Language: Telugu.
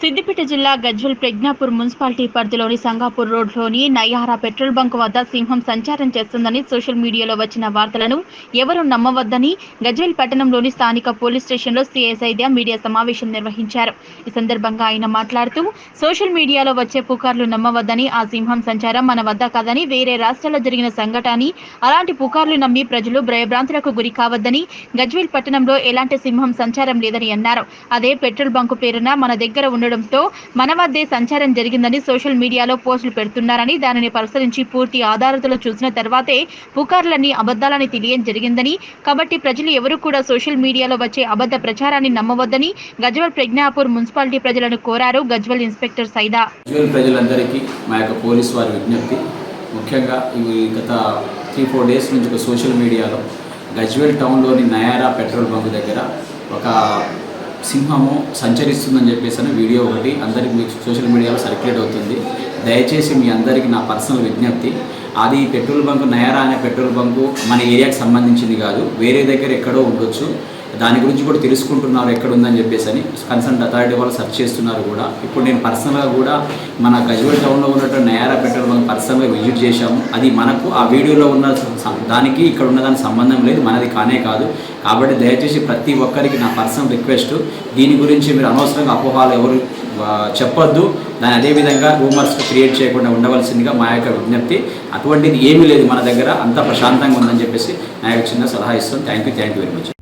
సిద్దిపేట జిల్లా గజ్వల్ ప్రజ్ఞాపూర్ మున్సిపాలిటీ పరిధిలోని సంగాపూర్ రోడ్లోని నయారా పెట్రోల్ బంక్ వద్ద సింహం సంచారం చేస్తుందని సోషల్ మీడియాలో వచ్చిన వార్తలను ఎవరూ నమ్మవద్దని గజ్వల్ పట్టణంలోని స్థానిక పోలీస్ స్టేషన్లో సిఎస్ఐ మీడియా సమావేశం నిర్వహించారు. ఈ సందర్భంగా ఆయన మాట్లాడుతూ సోషల్ మీడియాలో వచ్చే పుకార్లు నమ్మవద్దని ఆ సింహం సంచారం మన వద్ద కాదని వేరే రాష్ట్రాల్లో జరిగిన సంఘటన అలాంటి పుకార్లు నమ్మి ప్రజలు భయభ్రాంతులకు గురి కావద్దని గజ్వల్ పట్టణంలో ఎలాంటి సింహం సంచారం లేదని అన్నారు. అదే పెట్రోల్ బంకు పేరున మన దగ్గర ఉండడంతో మన వద్దే సంచారం జరిగిందని సోషల్ మీడియాలో పోస్టులు పెడుతున్నారని దానిని పరిశీలించి పూర్తి ఆధారాలతో చూసిన తర్వాతే పుకార్లన్నీ అబద్ధాలని తెలియడం జరిగిందని కాబట్టి ప్రజలు ఎవరు కూడా సోషల్ మీడియాలో వచ్చే అబద్ధ ప్రచారాన్ని నమ్మవద్దని గజ్వల్ ప్రజ్ఞాపూర్ మున్సిపాలిటీ ప్రజలను కోరారు గజ్వల్ ఇన్స్పెక్టర్ సైదా. ప్రజలందరికీ మా యొక్క పోలీస్ వారి విజ్ఞప్తి. ముఖ్యంగా ఇవి గత త్రీ ఫోర్ డేస్ నుంచి ఒక సోషల్ మీడియాలో గజ్వేల్ టౌన్లోని నయారా పెట్రోల్ బంక్ దగ్గర ఒక సింహము సంచరిస్తుందని చెప్పేసి అని వీడియో ఒకటి అందరికి మీకు సోషల్ మీడియాలో సర్క్యులేట్ అవుతుంది. దయచేసి మీ అందరికీ నా పర్సనల్ విజ్ఞప్తి. అది పెట్రోల్ బంక్ నయారా అనే పెట్రోల్ బంకు మన ఏరియాకి సంబంధించింది కాదు. వేరే దగ్గర ఎక్కడో ఉండొచ్చు. దాని గురించి కూడా తెలుసుకుంటున్నారు ఎక్కడ ఉందని చెప్పేసి అని కన్సర్న్ అథారిటీ వాళ్ళు సెర్చ్ చేస్తున్నారు కూడా. ఇప్పుడు నేను పర్సనల్గా కూడా మన గజ్వల్ టౌన్లో ఉన్నటువంటి నయారా పెట్రోల్ విజిట్ చేశాము. అది మనకు ఆ వీడియోలో ఉన్న సం- దానికి ఇక్కడ ఉన్నదానికి సంబంధం లేదు మనది కానే కాదు. కాబట్టి దయచేసి ప్రతి ఒక్కరికి నా పర్సనల్ రిక్వెస్ట్ దీని గురించి మీరు అనవసరంగా అపోహాలు ఎవరు చెప్పొద్దు. దాని అదేవిధంగా రూమర్స్ క్రియేట్ చేయకుండా ఉండవలసిందిగా మా యొక్క విజ్ఞప్తి. అటువంటిది ఏమీ లేదు మన దగ్గర అంత ప్రశాంతంగా ఉందని చెప్పేసి నా యొక్క చిన్న సలహా ఇస్తాను thank you thank you very much